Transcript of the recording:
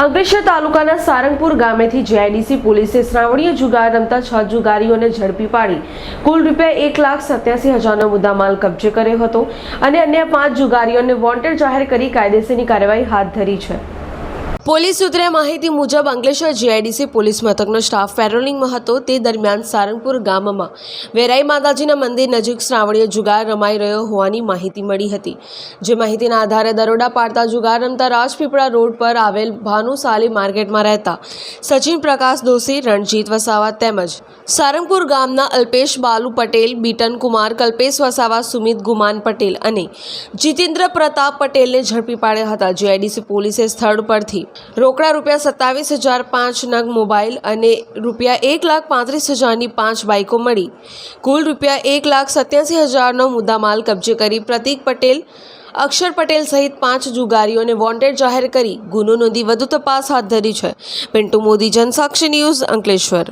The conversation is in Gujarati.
અંકલેશ્વર તાલુકાના સારંગપુર ગામેથી જેઆઈડીસી પોલીસે શ્રાવણીય જુગાર રમતા છ જુગારીઓને ઝડપી પાડી. કુલ રૂપિયા એક લાખ સત્યાસી હજારનો મુદ્દામાલ કબજે કર્યો હતો અને અન્ય પાંચ જુગારીઓને વોન્ટેડ જાહેર કરી કાયદેસરની કાર્યવાહી હાથ ધરી છે. પોલીસ સૂત્રે માહિતી મુજબ અંકલેશ્વર જીઆઈડીસી પોલીસ મથકનો સ્ટાફ પેટ્રોલિંગમાં હતો. તે દરમિયાન સારંગપુર ગામમાં વેરાઈ માતાજીના મંદિર નજીક શ્રાવણીય જુગાર રમાઈ રહ્યો હોવાની માહિતી મળી હતી. જે માહિતીના આધારે દરોડા પાડતા જુગાર રમતા રાજપીપળા રોડ પર આવેલ ભાનુશાલી માર્કેટમાં રહેતા સચિન પ્રકાશ દોશી, રણજીત વસાવા તેમજ સારંગપુર ગામના અલ્પેશ બાલુ પટેલ, બીટન કુમાર, કલ્પેશ વસાવા, સુમિત ગુમાન પટેલ અને જીતેન્દ્ર પ્રતાપ પટેલને ઝડપી પાડ્યા હતા. જીઆઈડીસી પોલીસે સ્થળ પરથી રોકડા રૂપિયા સત્તાવીસ હજાર પાંચ નગ મોબાઈલ અને રૂપિયા એક લાખ પાંત્રીસ હજારની પાંચ બાઇકો મળી. કુલ રૂપિયા એક લાખ સત્યાસી હજારનો મુદ્દામાલ કબજે કરી પ્રતીક પટેલ, અક્ષર પટેલ સહિત પાંચ જુગારીઓને વોન્ટેડ જાહેર કરી. ગુનો નોંધી વધુ તપાસ હાથ ધરી છે. પિન્ટુ મોદી, જનસાક્ષી ન્યૂઝ અંકલેશ્વર.